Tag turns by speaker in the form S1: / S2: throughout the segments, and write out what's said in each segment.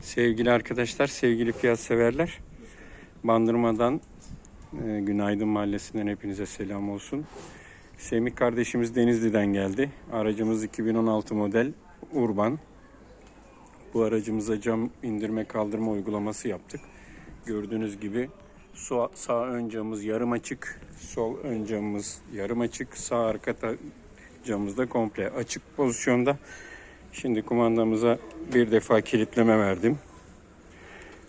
S1: Sevgili arkadaşlar, sevgili fiyat severler. Bandırmadan e, Günaydın Mahallesi'nden hepinize selam olsun. Semih kardeşimiz Denizli'den geldi. Aracımız 2016 model Urban. Bu aracımıza cam indirme kaldırma uygulaması yaptık. Gördüğünüz gibi sağ, sağ ön camımız yarım açık, sol ön camımız yarım açık, sağ arka camımız da komple açık pozisyonda. Şimdi kumandamıza bir defa kilitleme verdim.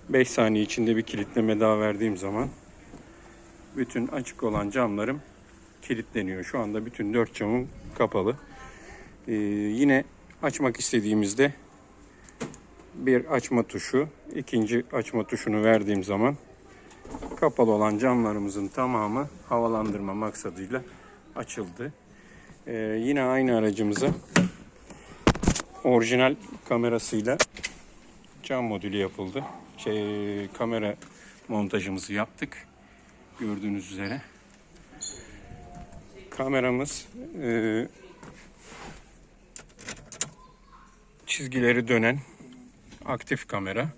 S1: 5 saniye içinde bir kilitleme daha verdiğim zaman bütün açık olan camlarım kilitleniyor. Şu anda bütün dört camım kapalı. Ee, yine açmak istediğimizde bir açma tuşu, ikinci açma tuşunu verdiğim zaman kapalı olan camlarımızın tamamı havalandırma maksadıyla açıldı. Ee, yine aynı aracımıza orijinal kamerasıyla cam modülü yapıldı. Şey, kamera montajımızı yaptık. Gördüğünüz üzere. Kameramız e, çizgileri dönen aktif kamera.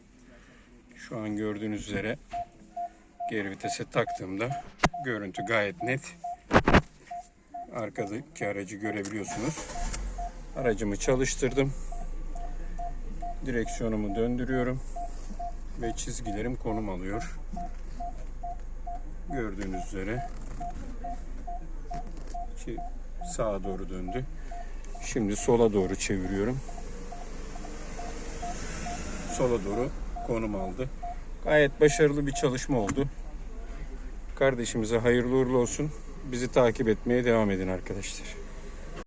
S1: Şu an gördüğünüz üzere geri vitese taktığımda görüntü gayet net. Arkadaki aracı görebiliyorsunuz. Aracımı çalıştırdım. Direksiyonumu döndürüyorum ve çizgilerim konum alıyor. Gördüğünüz üzere Çi- sağa doğru döndü. Şimdi sola doğru çeviriyorum. Sola doğru konum aldı. Gayet başarılı bir çalışma oldu. Kardeşimize hayırlı uğurlu olsun. Bizi takip etmeye devam edin arkadaşlar.